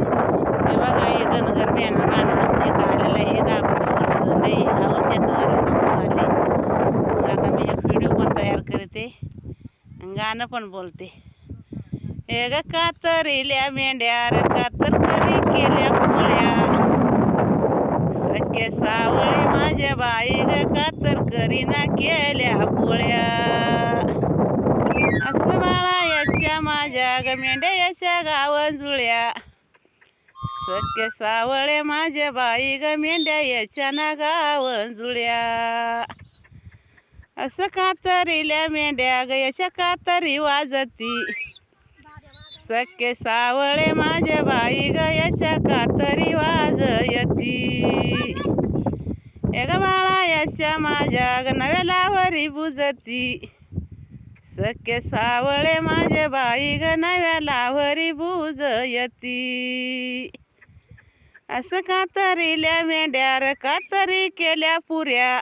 हे बघा हे धनगर बॅनर बाण आमच्या इथं आलेलं आहे. हे दहा पंधरा झालं हे गावात त्याचं झालं नंतर झाले आता मी एक व्हिडिओ पण तयार करते. गाणं पण बोलते. हे ग कातरिल्या मेंढ्या रे कातर करी केल्या पोळ्या. सख्य सावळी माझ्या बाई ग कातर करीना केल्या पोळ्या. असं बाळा याच्या माझ्या ग मेंढ्या याच्या गावन जुळ्या. सख्य सावळे माझ्या बाई ग मेंढ्या याच्या ना गावन जुळ्या. असं कातरील्या मेंढ्या ग याच्या कातरी वाजती. सख्य सावळे माझ्या बाई ग याच्या कातरी वाजयती. हे बाळा याच्या माझ्या ग नव्या लावरी बुजती. सख्य सावळे माझे बाई ग नव्या लावरी बुजयती. असं कातरिल्या मेंढ्या र कातरी केल्या पुऱ्या?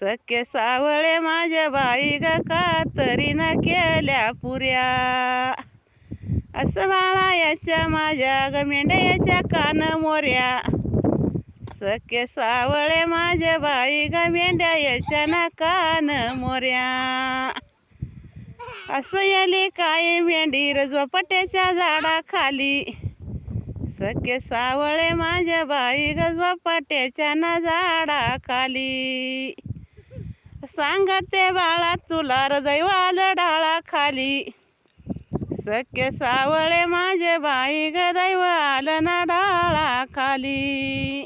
सख्य सावळे माझ्या बाई ग कातरीनं केल्या पुऱ्या? असं बाळा याच्या माझ्या ग मेंढ्या याच्या कान मोऱ्या. सख्य सावळे माझ्या बाई ग मेंढ्या याच्या ना कान मोऱ्या. असं याले काय मेंढी र झोपट्याच्या झाडाखाली? सखे सावळे माझ्या बाई ग पाट्याच्या ना झाडाखाली. सांगते बाळा तुला हृदयवाल डाळा खाली सख्य सावळे माझे बाई ग दैव ना डाळा खाली